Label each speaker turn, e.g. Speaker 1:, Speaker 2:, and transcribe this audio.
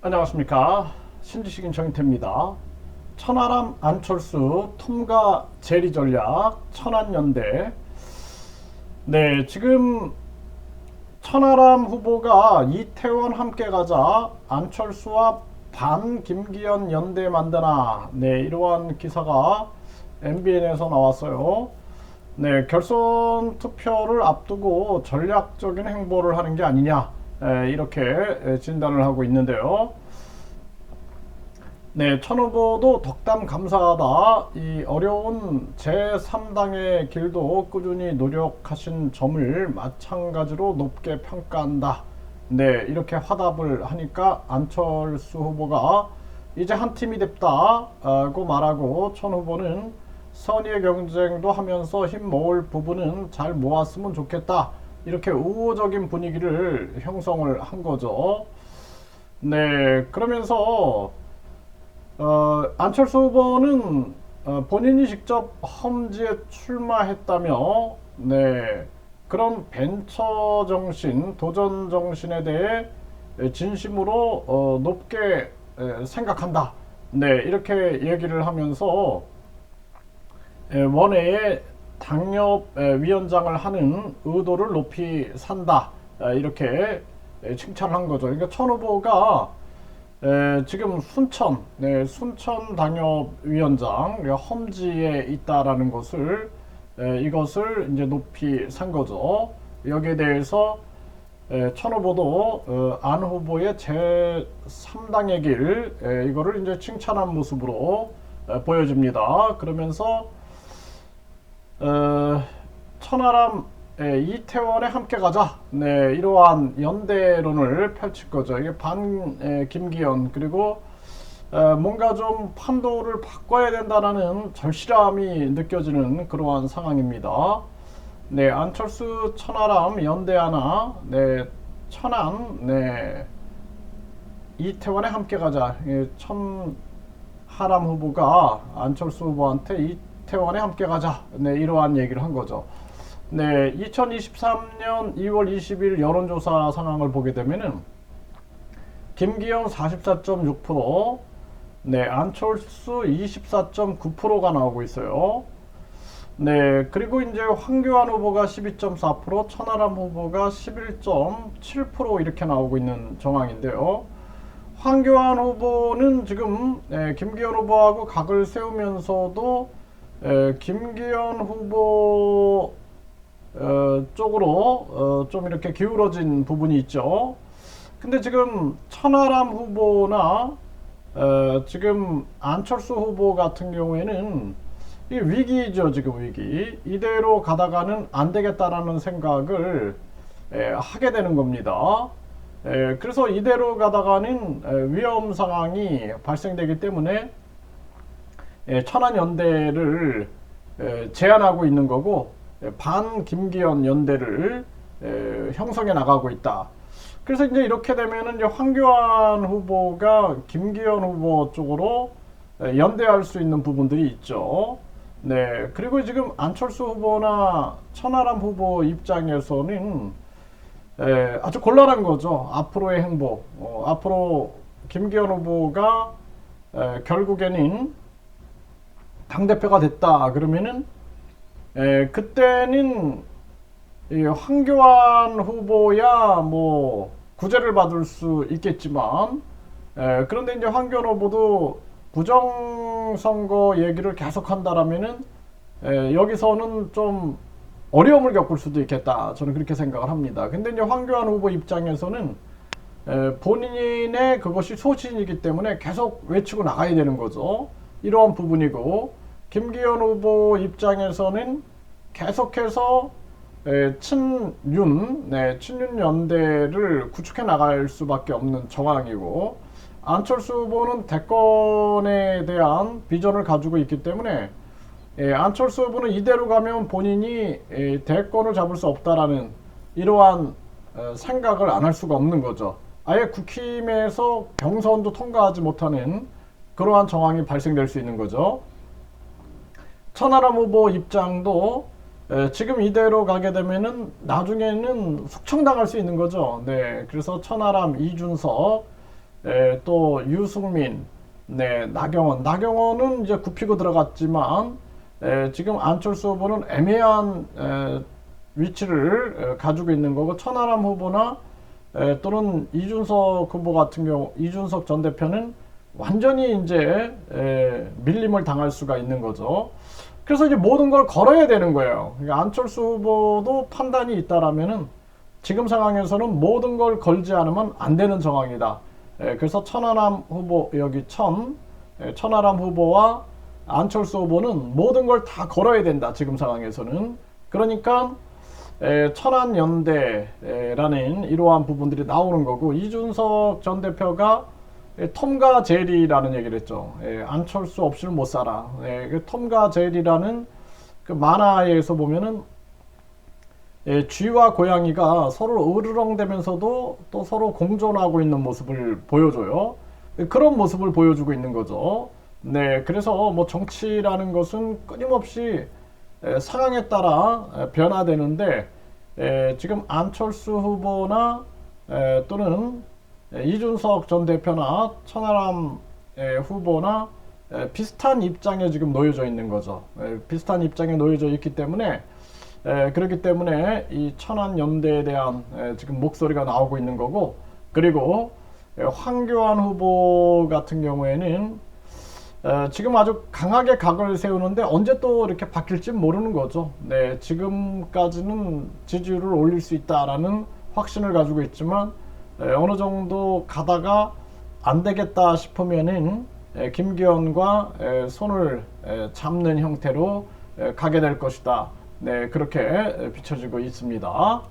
Speaker 1: 안녕하십니까 신지식인 정인태입니다. 천하람 안철수 톰과 제리 전략 천안연대 네 지금 천하람 후보가 이태원 함께 가자 안철수와 반 김기현 연대 만드나 네 이러한 기사가 MBN에서 나왔어요. 네 결선 투표를 앞두고 전략적인 행보를 하는 게 아니냐 에, 이렇게 에, 진단을 하고 있는데요. 네, 천 후보도 덕담 감사하다. 이 어려운 제3당의 길도 꾸준히 노력하신 점을 마찬가지로 높게 평가한다. 네, 이렇게 화답을 하니까 안철수 후보가 이제 한 팀이 됐다고 말하고 천 후보는 선의의 경쟁도 하면서 힘 모을 부분은 잘 모았으면 좋겠다. 이렇게 우호적인 분위기를 형성을 한 거죠. 네, 그러면서 어, 안철수 후보는 어, 본인이 직접 험지에 출마했다며 네, 그런 벤처 정신, 도전 정신에 대해 진심으로 어, 높게 에, 생각한다. 네, 이렇게 얘기를 하면서 에, 원외에 당협 에, 위원장을 하는 의도를 높이 산다. 에, 이렇게 에, 칭찬을 한 거죠. 그러니까 천 후보가 에, 지금 순천, 네, 순천 당협 위원장 그러니까 험지에 있다라는 것을 에, 이것을 이제 높이 산 거죠. 여기에 대해서 에, 천 후보도 어, 안 후보의 제 3당의 길 에, 이거를 이제 칭찬한 모습으로 에, 보여집니다. 그러면서 어, 천하람 예, 이태원에 함께 가자. 네, 이러한 연대론을 펼칠 거죠. 이게 반 예, 김기현 그리고 어, 뭔가 좀 판도를 바꿔야 된다라는 절실함이 느껴지는 그러한 상황입니다. 네, 안철수 천하람 연대 하나, 네, 천안, 네, 이태원에 함께 가자. 예, 천하람 후보가 안철수 후보한테 이 태원에 함께 가자. 네, 이러한 얘기를 한 거죠. 네, 2023년 2월 20일 여론조사 상황을 보게 되면은 김기현 44.6%, 네, 안철수 24.9%가 나오고 있어요. 네, 그리고 이제 황교안 후보가 12.4%, 천하람 후보가 11.7% 이렇게 나오고 있는 정황인데요. 황교안 후보는 지금 네, 김기현 후보하고 각을 세우면서도 에, 김기현 후보 어, 쪽으로 어, 좀 이렇게 기울어진 부분이 있죠. 근데 지금 천하람 후보나 어, 지금 안철수 후보 같은 경우에는 이 위기죠 지금 위기 이대로 가다가는 안 되겠다라는 생각을 에, 하게 되는 겁니다. 에, 그래서 이대로 가다가는 에, 위험 상황이 발생되기 때문에 에, 천안 연대를 에, 제안하고 있는 거고 에, 반 김기현 연대를 에, 형성해 나가고 있다. 그래서 이제 이렇게 되면은 이제 황교안 후보가 김기현 후보 쪽으로 에, 연대할 수 있는 부분들이 있죠. 네. 그리고 지금 안철수 후보나 천하람 후보 입장에서는 에, 아주 곤란한 거죠. 앞으로의 행보. 어, 앞으로 김기현 후보가 에, 결국에는 당 대표가 됐다. 그러면은 에, 그때는 이 황교안 후보야 뭐 구제를 받을 수 있겠지만 에, 그런데 이제 황교안 후보도 부정선거 얘기를 계속한다라면은 에, 여기서는 좀 어려움을 겪을 수도 있겠다. 저는 그렇게 생각을 합니다. 근데 이제 황교안 후보 입장에서는 에, 본인의 그것이 소신이기 때문에 계속 외치고 나가야 되는 거죠. 이러한 부분이고 김기현 후보 입장에서는 계속해서 에, 친윤, 네, 친윤 연대를 구축해 나갈 수밖에 없는 정황이고 안철수 후보는 대권에 대한 비전을 가지고 있기 때문에 예, 안철수 후보는 이대로 가면 본인이 예, 대권을 잡을 수 없다라는 이러한 어, 생각을 안 할 수가 없는 거죠. 아예 국힘에서 경선도 통과하지 못하는 그러한 정황이 발생될 수 있는 거죠. 천하람 후보 입장도 에, 지금 이대로 가게 되면은 나중에는 숙청당할 수 있는 거죠. 네, 그래서 천하람, 이준석 에, 또 유승민, 네, 나경원. 나경원은 이제 굽히고 들어갔지만 에, 지금 안철수 후보는 애매한 에, 위치를 에, 가지고 있는 거고 천하람 후보나 에, 또는 이준석 후보 같은 경우 이준석 전 대표는 완전히 이제 에, 밀림을 당할 수가 있는 거죠. 그래서 이제 모든 걸 걸어야 되는 거예요. 그러니까 안철수 후보도 판단이 있다라면은 지금 상황에서는 모든 걸 걸지 않으면 안 되는 상황이다. 에, 그래서 천하람 후보 여기 천 에, 천하람 후보와 안철수 후보는 모든 걸 다 걸어야 된다. 지금 상황에서는 그러니까 에, 천안연대라는 이러한 부분들이 나오는 거고 이준석 전 대표가 에, 톰과 제리라는 얘기를 했죠. 에, 안철수 없이는 못 살아. 에, 그 톰과 제리라는 그 만화에서 보면은 예, 쥐와 고양이가 서로 으르렁대면서도 또 서로 공존하고 있는 모습을 보여줘요. 예, 그런 모습을 보여주고 있는 거죠. 네, 그래서 뭐 정치라는 것은 끊임없이 에, 상황에 따라 에, 변화되는데 에, 지금 안철수 후보나 에, 또는 에, 이준석 전 대표나 천하람 에, 후보나 에, 비슷한 입장에 지금 놓여져 있는 거죠. 에, 비슷한 입장에 놓여져 있기 때문에 에, 그렇기 때문에 이 천안 연대에 대한 에, 지금 목소리가 나오고 있는 거고 그리고 에, 황교안 후보 같은 경우에는 에, 지금 아주 강하게 각을 세우는데 언제 또 이렇게 바뀔지 모르는 거죠. 네, 지금까지는 지지율을 올릴 수 있다라는 확신을 가지고 있지만 에, 어느 정도 가다가 안 되겠다 싶으면은 에, 김기현과 에, 손을 에, 잡는 형태로 에, 가게 될 것이다. 네, 그렇게 에, 비춰지고 있습니다.